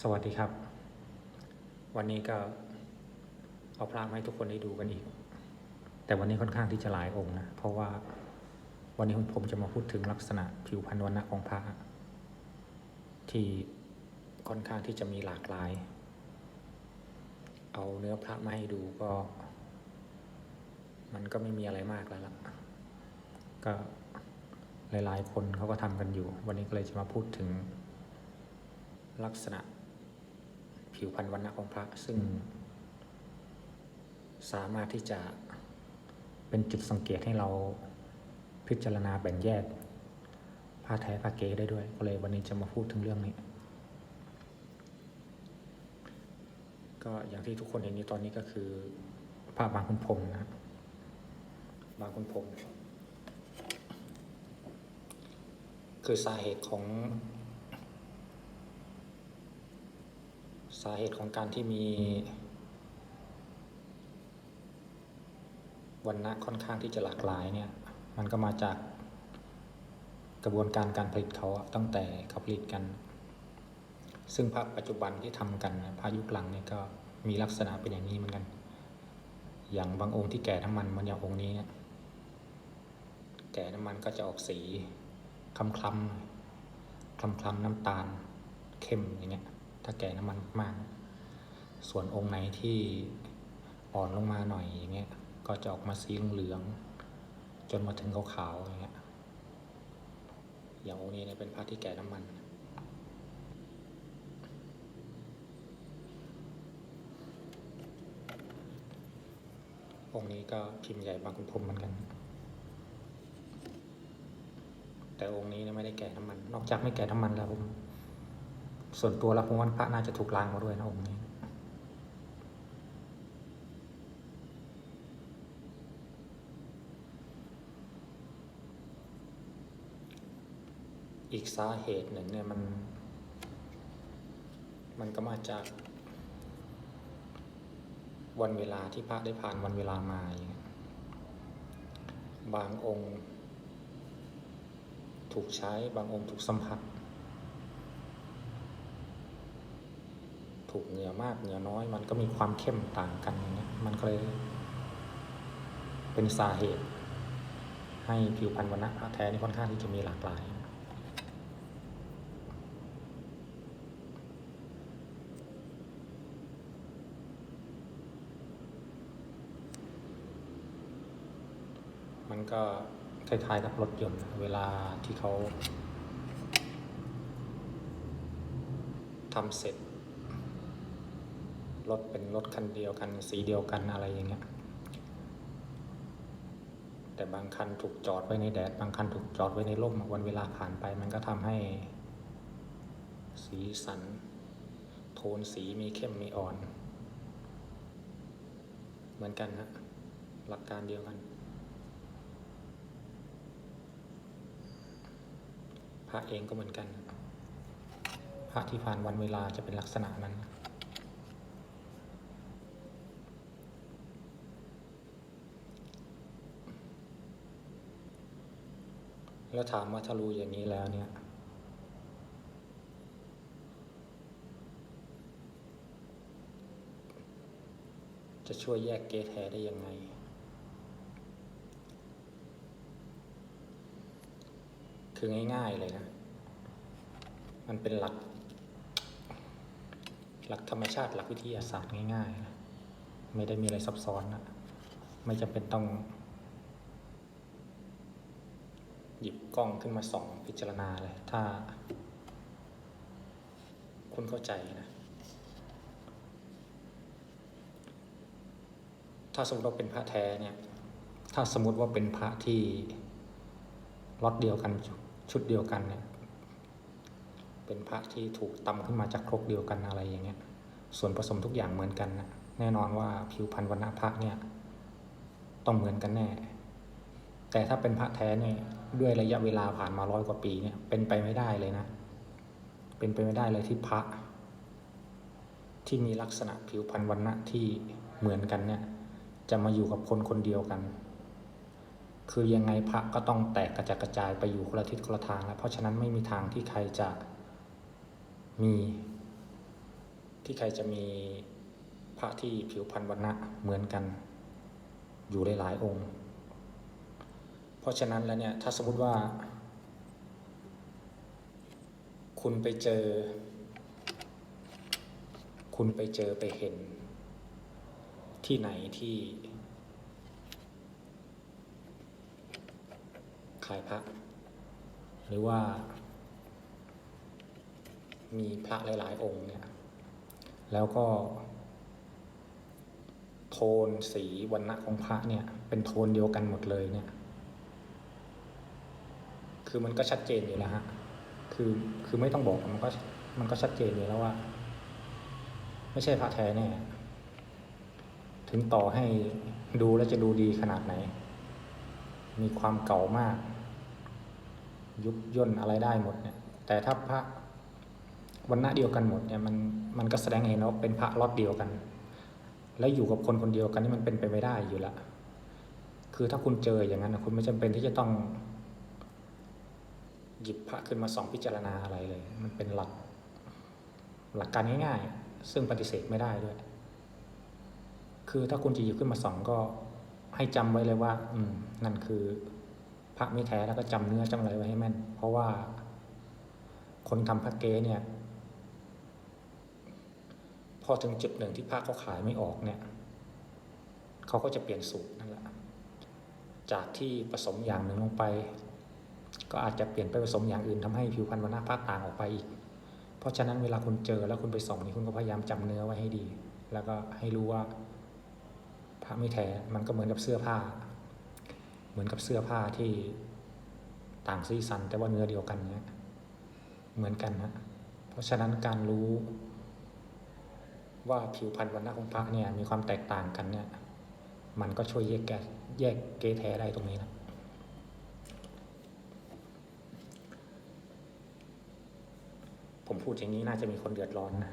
สวัสดีครับ วันนี้ก็เอาพระมาให้ทุกคนได้ดูกันอีก แต่วันนี้ค่อนข้างที่จะหลายองค์นะ เพราะว่าวันนี้ผมจะมาพูดถึงลักษณะผิวพรรณวันณะของพระที่ค่อนข้างที่จะมีหลากหลาย เอาเนื้อพระมาให้ดูก็ มันก็ไม่มีอะไรมากแล้วล่ะ ก็หลายๆคนเขาก็ทำกันอยู่ วันนี้ก็เลยจะมาพูดถึงลักษณะ ผิวพรรณวันณะของพระ ซึ่ง สามารถที่จะเป็นจุดสังเกตให้เราพิจารณาแบ่งแยกผ้าแท้ผ้าเก๊ได้ด้วย ก็เลยวันนี้จะมาพูดถึงเรื่องนี้ ก็อย่างที่ทุกคนเห็นอยู่ตอนนี้ก็คือผ้าบางคุณพรมนะครับบางคุณพรมคือสาเหตุของ สาเหตุของการที่มีวันณะค่อนข้างที่จะหลากหลายเนี่ย มันก็มาจากกระบวนการการผลิตเขาตั้งแต่เขาผลิตกัน ซึ่งพระปัจจุบันที่ทำกันนะพระยุคหลังเนี่ยก็มีลักษณะเป็นอย่างนี้เหมือนกัน อย่างบางองค์ที่แก่น้ำมันมันอย่างองค์นี้เนี่ยแก่น้ำมันก็จะออกสีคล้ำคล้ำคล้ำคล้ำน้ำตาลเข้มอย่างเงี้ย ถ้าแก่น้ำมันมาก ส่วนองค์ไหนที่อ่อนลงมาหน่อยอย่างเงี้ย ก็จะออกมาสีเหลือง จนมาถึงขาวๆอย่างเงี้ย อย่างองค์นี้เนี่ยเป็นพระที่แก่น้ำมันองค์นี้ก็พิมพ์ใหญ่บางคุณพรมเหมือนกัน แต่องค์นี้เนี่ยไม่ได้แก่น้ำมัน นอกจากไม่แก่น้ำมันแล้วผม ส่วนตัวแล้วผมว่าพระน่าจะถูกล้างมาด้วยนะองค์นี้ อีกสาเหตุหนึ่งเนี่ยมัน มันก็มาจาก วันเวลาที่พระได้ผ่านวันเวลามาอย่างบางองค์ ถูกใช้บางองค์ถูกสัมผัส ถูกเหงื่อมากเหงื่อน้อย มันก็มีความเข้มต่างกันอย่างเงี้ยมันก็เลย เป็นสาเหตุ ให้ผิวพรรณวันณะแท้นี่ค่อนข้างที่จะมีหลากหลายมันก็คล้ายๆกับรถยนต์เวลาที่เขาทำเสร็จ รถเป็นรถคันเดียวกันสีเดียวกันอะไรอย่างเงี้ยแต่บางคันถูกจอดไว้ในแดด บางคันถูกจอดไว้ในร่มวันเวลาผ่านไป มันก็ทำให้ สีสัน โทนสีมีเข้มมีอ่อน เหมือนกันนะหลักการเดียวกัน พระเองก็เหมือนกัน พระที่ผ่านวันเวลาจะเป็นลักษณะนั้น แล้วถามว่าถ้ารู้อย่างนี้แล้วเนี่ย จะช่วยแยกเกแท้ได้ยังไง คือง่าย ๆ เลยนะ มันเป็นหลัก หลักธรรมชาติหลักวิทยาศาสตร์ง่ายๆนะไม่ได้มีอะไรซับซ้อนนะไม่จำเป็นต้อง หยิบกล้องขึ้นมาส่องพิจารณาเลย ถ้า คุณเข้าใจนะ ถ้าสมมติว่าเป็นพระแท้เนี่ย ถ้าสมมติว่าเป็นพระที่ล็อตเดียวกันชุดเดียวกันเนี่ย เป็นพระที่ถูกตำขึ้นมาจากครกเดียวกันอะไรอย่างเงี้ย ส่วนผสมทุกอย่างเหมือนกันนะแน่นอนว่าผิวพรรณวันณะพระเนี่ย ต้องเหมือนกันแน่ แต่ถ้าเป็นพระแท้เนี่ย ด้วยระยะเวลาผ่านมาร้อยกว่าปีเนี่ยเป็นไปไม่ได้เลยนะ เป็นไปไม่ได้เลยที่พระ ที่มีลักษณะผิวพรรณวันณะที่เหมือนกันเนี่ย จะมาอยู่กับคนคนเดียวกัน คือยังไงพระก็ต้องแตกกระจัดกระจายไปอยู่คนละทิศคนละทางแล้วเพราะฉะนั้นไม่มีทางที่ใครจะมี ที่ใครจะมีพระที่ผิวพรรณวันณะเหมือนกัน อยู่หลายๆองค์ เพราะฉะนั้นแล้วเนี่ยถ้าสมมติว่า คุณไปเจอ คุณไปเจอไปเห็น ที่ไหนที่ขายพระ หรือว่า มีพระหลาย ๆ องค์เนี่ยแล้วก็ โทนสีวันณะของพระเนี่ย เป็นโทนเดียวกันหมดเลยเนี่ย คือมันก็ชัดเจนอยู่แล้วฮะ คือคือไม่ต้องบอกมันก็มันก็ชัดเจนอยู่แล้วว่า ไม่ใช่พระแท้แน่ถึงต่อให้ดูแล้วจะดูดีขนาดไหน มีความเก่ามาก ยุบย่นอะไรได้หมดเนี่ย แต่ถ้าพระวันณะเดียวกันหมดเนี่ยมันมันก็แสดงเห็นว่าเป็นพระล็อตเดียวกัน แล้วอยู่กับคนคนเดียวกันนี่มันเป็นไปไม่ได้อยู่ล้วคือถ้าคุณเจออย่างนั้นคุณไม่จำเป็นที่จะต้อง หยิบพระขึ้นมาส่องพิจารณาอะไรเลย มันเป็นหลักหลักการง่ายๆ ซึ่งปฏิเสธไม่ได้ด้วย คือถ้าคุณจะหยิบขึ้นมาส่องก็ให้จำไว้เลยว่า อืม นั่นคือพระไม่แท้แล้วก็จำเนื้อจำอะไรไว้ให้แม่น เพราะว่าคนทำพระเก๊เนี่ย พอถึงจุดหนึ่งที่พระเขาขายไม่ออกเนี่ยเขาก็จะเปลี่ยนสูตรนั่นแหละจากที่ผสมอย่างหนึ่งลงไป ก็อาจจะเปลี่ยนไปผสมอย่างอื่นทำให้ผิวพรรณวันหน้าพระต่างออกไปอีก เพราะฉะนั้นเวลาคุณเจอแล้วคุณไปส่องนี่คุณก็พยายามจำเนื้อไว้ให้ดี แล้วก็ให้รู้ว่าพระไม่แท้มันก็เหมือนกับเสื้อผ้า เหมือนกับเสื้อผ้าที่ต่างสีสัน แต่ว่าเนื้อเดียวกันเนี่ยเหมือนกันฮะเพราะฉะนั้นการรู้ว่าผิวพรรณวันหน้าของพระเนี่ยมีความแตกต่างกันเนี่ย มันก็ช่วยแยกแกะแยกเกแท้ได้ตรงนี้นะ ผมพูดอย่างนี้น่าจะมีคนเดือดร้อนนะ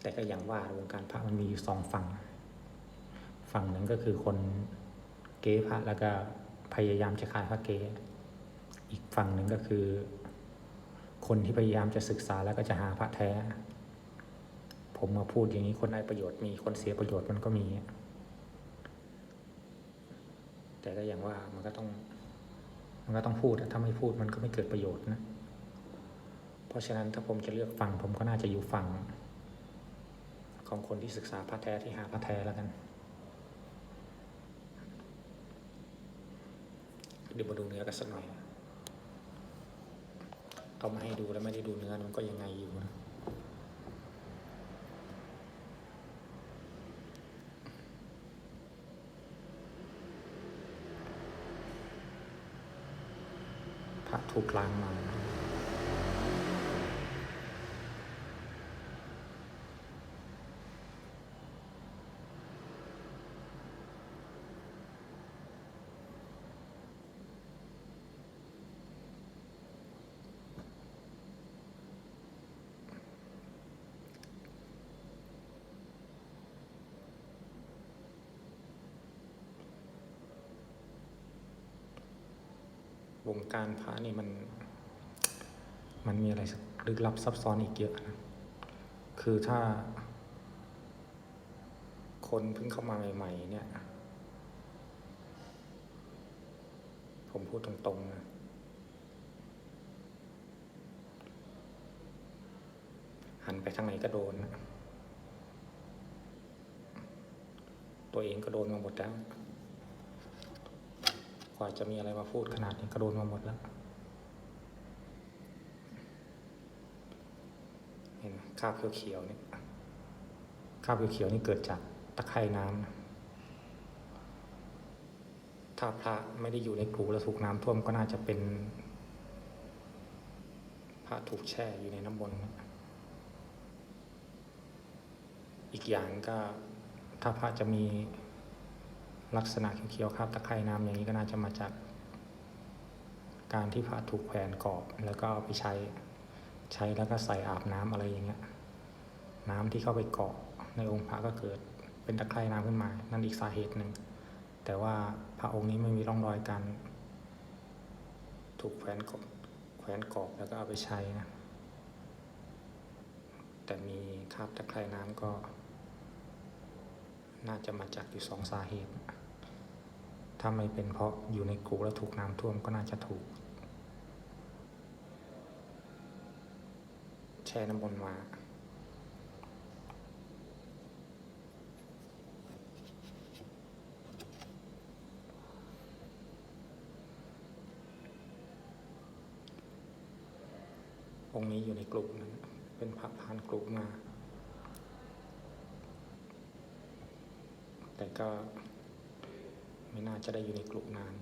แต่ก็อย่างว่าวงการพระมันมีอยู่สองฝั่ง ฝั่งหนึ่งก็คือคนเก๊พระแล้วก็พยายามจะขายพระเก๊อีกฝั่งหนึ่งก็คือ คนที่พยายามจะศึกษาแล้วก็จะหาพระแท้ ผมมาพูดอย่างนี้คนได้ประโยชน์มีคนเสียประโยชน์มันก็มี แต่ก็อย่างว่ามันก็ต้อง มันก็ต้องพูดถ้าไม่พูดมันก็ไม่เกิดประโยชน์นะ ราะฉะนั้นถ้าผมจะเลือกฟังผมก็น่าจะอยู่ฝั่ง ของคนที่ศึกษาพระแท้ที่หาพระแท้แล้วกันเดี๋ยวมาดูเนื้อกันสักหน่อยเอามาให้ดูแล้วไม่ได้ดูเนื้อมันก็ยังไงอยู่นะพระถูกล้างมา วงการพระนี่มัน มันมีอะไรลึกลับซับซ้อนอีกเยอะนะ คือถ้า คนเพิ่งเข้ามาใหม่ ๆ เนี่ย ผมพูดตรงๆนะหันไปทางไหนก็โดนนะตัวเองก็โดนมาหมดแล้ว กว่าจะมีอะไรมาพูดขนาดนี้ก็โดนมาหมดแล้วเห็นไหมคราบเขียวๆนี่คราบเขียวๆนี่เกิดจากตะไคร่น้ำนะถ้าพระไม่ได้อยู่ในกรูแล้วถูกน้ำท่วมก็น่าจะเป็นพระถูกแช่อยู่ในน้ำมนต์นะอีกอย่างก็ถ้าพระจะมี ลักษณะเขียวๆครับตะไคร่น้ำอย่างนี้ก็น่าจะมาจาก การที่พระถูกแขวนกรอบ แล้วก็เอาไปใช้ใช้แล้วก็ใส่อาบน้ำอะไรอย่างเงี้ยน้ำที่เข้าไปเกาะในองค์พระก็เกิดเป็นตะไคร่น้ำขึ้นมา นั่นอีกสาเหตุหนึ่ง แต่ว่าพระองค์นี้ไม่มีร่องรอยการถูกแขวนกรอบแขวนกรอบแล้วก็เอาไปใช้นะแต่มีคราบตะไคร่น้ำก็ น่าจะมาจากอยู่สองสาเหตุ ถ้าไม่เป็นเพราะอยู่ในกรุแล้วถูกน้ำท่วมก็น่าจะถูก แช่น้ำมนต์มาองค์นี้อยู่ในกลุ่มนั้น เป็นพระพานกลุ่มมา แต่ก็ ไม่น่าจะได้อยู่ในกลุ่มนาน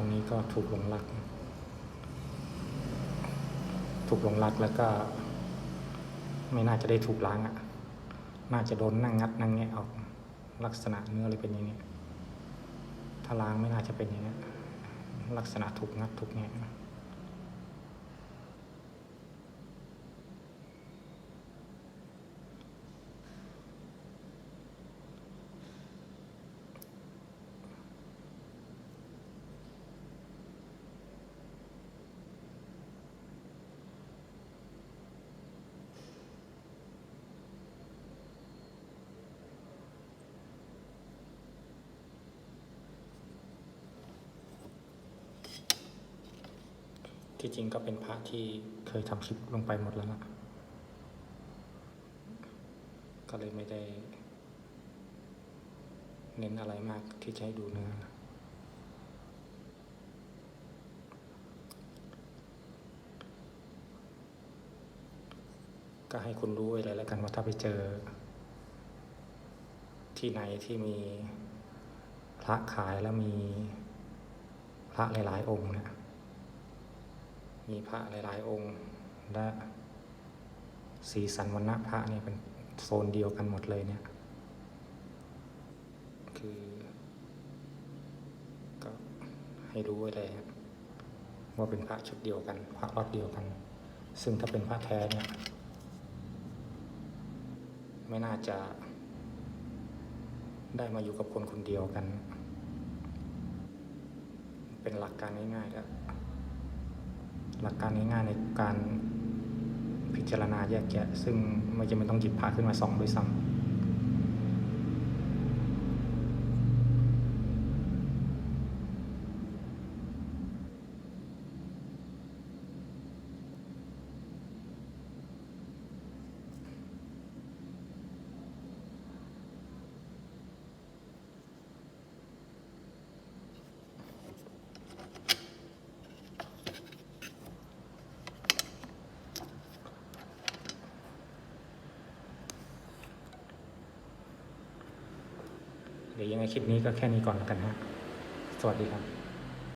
องค์นี้ก็ถูกหลงรัก ถูกหลงรักแล้วก็ ไม่น่าจะได้ถูกล้างอะ่ะ น่าจะโดนนั่งงัดนั่งแงะออก ลักษณะเนื้อเลยเป็นอย่างนี้ ถ้าล้างไม่น่าจะเป็นอย่างนี้ ลักษณะถูกงัดถูกแงะ ที่จริงก็เป็นพระที่เคยทำคลิปลงไปหมดแล้วนะก็เลยไม่ได้ เน้นอะไรมากที่จะให้ดูเนื้อก็ให้คุณรู้ไว้เลยแล้วกันว่าถ้าไปเจอ ที่ไหนที่มีพระขายแล้วมีพระหลาย ๆ องค์เนี่ย มีพระหลาย ๆ องค์ และสีสันวันณะพระเนี่ยเป็นโซนเดียวกันหมดเลยเนี่ย คือ ก็ให้รู้ไว้เลยครับว่าเป็นพระชุดเดียวกัน พระรอดเดียวกัน ซึ่งถ้าเป็นพระแท้เนี่ย ไม่น่าจะได้มาอยู่กับคนคนเดียวกัน เป็นหลักการง่ายๆแล้ว หลักการง่ายๆในการพิจารณาแยกแยะ ซึ่งไม่จำเป็นต้องหยิบพระขึ้นมาส่องด้วยซ้ำเดี๋ยวยังไงคลิปนี้ก็แค่นี้ก่อนแล้วกันฮะสวัสดีครับ